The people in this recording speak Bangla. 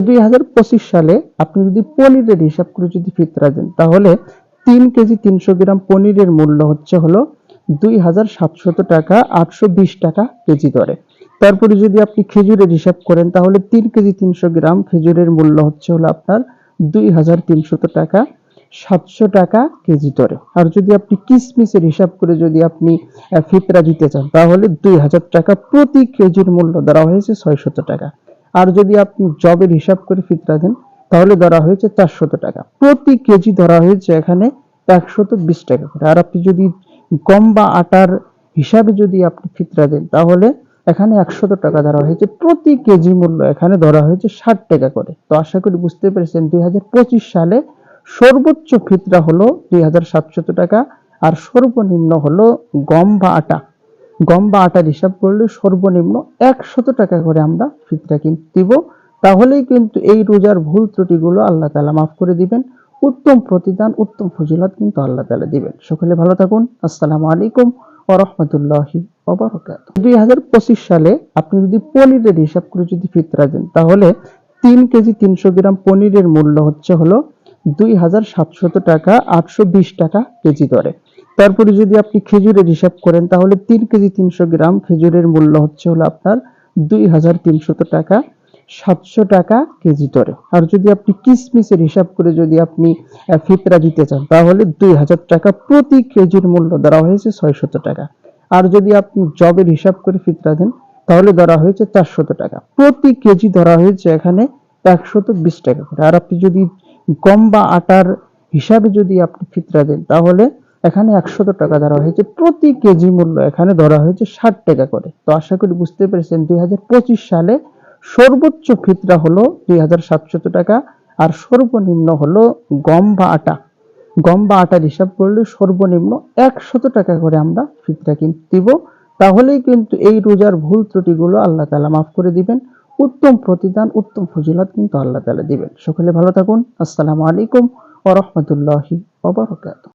দুই হাজার পঁচিশ সালে আপনি যদি পনিরের হিসাব করে যদি ফিতরা দেন, তাহলে তিন কেজি তিনশো গ্রাম পনিরের মূল্য হচ্ছে হলো দুই হাজার সাতশত টাকা, আটশো বিশ টাকা কেজি দরে। তারপরে যদি আপনি খেজুরের হিসাব করেন, তাহলে তিন কেজি তিনশো গ্রাম খেজুরের মূল্য হচ্ছে হলো আপনার দুই হাজার তিনশত টাকা, সাতশো টাকা কেজি দরে। আর যদি আপনি কিসমিসের হিসাব করে যদি আপনি ফিতরা দিতে চান, তাহলে দুই হাজার টাকা প্রতি কেজির মূল্য ধরা হয়েছে ছয়শত টাকা। আর যদি আপনি জবের হিসাব করে ফিতরা দেন, তাহলে ধরা হয়েছে চারশত টাকা। প্রতি কেজি ধরা হয়েছে এখানে একশত বিশ টাকা করে। আর আপনি যদি গম বা আটার হিসাবে যদি আপনি ফিতরা দেন, তাহলে এখানে একশত টাকা ধরা হয়েছে। প্রতি কেজি মূল্য এখানে ধরা হয়েছে ষাট টাকা করে। তো আশা করি বুঝতে পেরেছেন, দুই হাজার পঁচিশ সালে সর্বোচ্চ ফিতরা হলো দুই টাকা, আর সর্বনিম্ন হলো গম বা আটা। গম বা আটার হিসাব করলে সর্বনিম্ন একশত টাকা করে আমরা ফিতরা কিন্তু দিব। তাহলেই কিন্তু এই রোজার ভুল ত্রুটিগুলো আল্লাহ তালা মাফ করে দিবেন। উত্তম প্রতিদান, উত্তম ফজিলত কিন্তু আল্লাহ তালা দিবেন। সকলে ভালো থাকুন। আসসালামু আলাইকুম রহমতুল্লাহি দুই হাজার পঁচিশ সালে আপনি যদি পনিরের হিসাব করে যদি ফিতরা দেন, তাহলে তিন কেজি তিনশো গ্রাম পনিরের মূল্য হচ্ছে হলো দুই হাজার সাতশত টাকা আটশো বিশ টাকা কেজি দরে। তারপরে যদি আপনি খেজুরের হিসাব করেন, তাহলে তিন কেজি তিনশো গ্রাম খেজুরের মূল্য হচ্ছে হলো আপনার দুই হাজার তিনশত টাকা, সাতশো টাকা কেজি দরে। আর যদি আপনি কিসমিসের হিসাব করে যদি আপনি ফিতরা দিতে চান, তাহলে দুই হাজার টাকা প্রতি কেজির মূল্য ধরা হয়েছে ছয়শত টাকা। আর যদি আপনি জবের হিসাব করে ফিতরা দেন, তাহলে ধরা হয়েছে চারশত টাকা। প্রতি কেজি ধরা হয়েছে এখানে একশত বিশ টাকা করে। আর আপনি যদি গম বা আটার হিসাবে যদি আপনি ফিতরা দেন, তাহলে এখানে একশত টাকা ধরা হয়েছে, প্রতি কেজি মূল্য এখানে ধরা হয়েছে ষাট টাকা করে। তো আশা করি বুঝতে পেরেছেন, দুই হাজার পঁচিশ সালে সর্বোচ্চ ফিতরা হলো দুই টাকা আর সর্বনিম্ন হলো গম বা আটা। গম বা আটার হিসাব করলে সর্বনিম্ন একশত টাকা করে আমরা ফিতরা কিন্তু দিব। তাহলেই কিন্তু এই রোজার ভুল ত্রুটিগুলো আল্লাহ তালা মাফ করে দিবেন। উত্তম প্রতিদান, উত্তম ফজিলত কিন্তু আল্লাহ তালা দিবেন। সকলে ভালো থাকুন। আসসালামু আলাইকুম ও রহমতুল্লাহি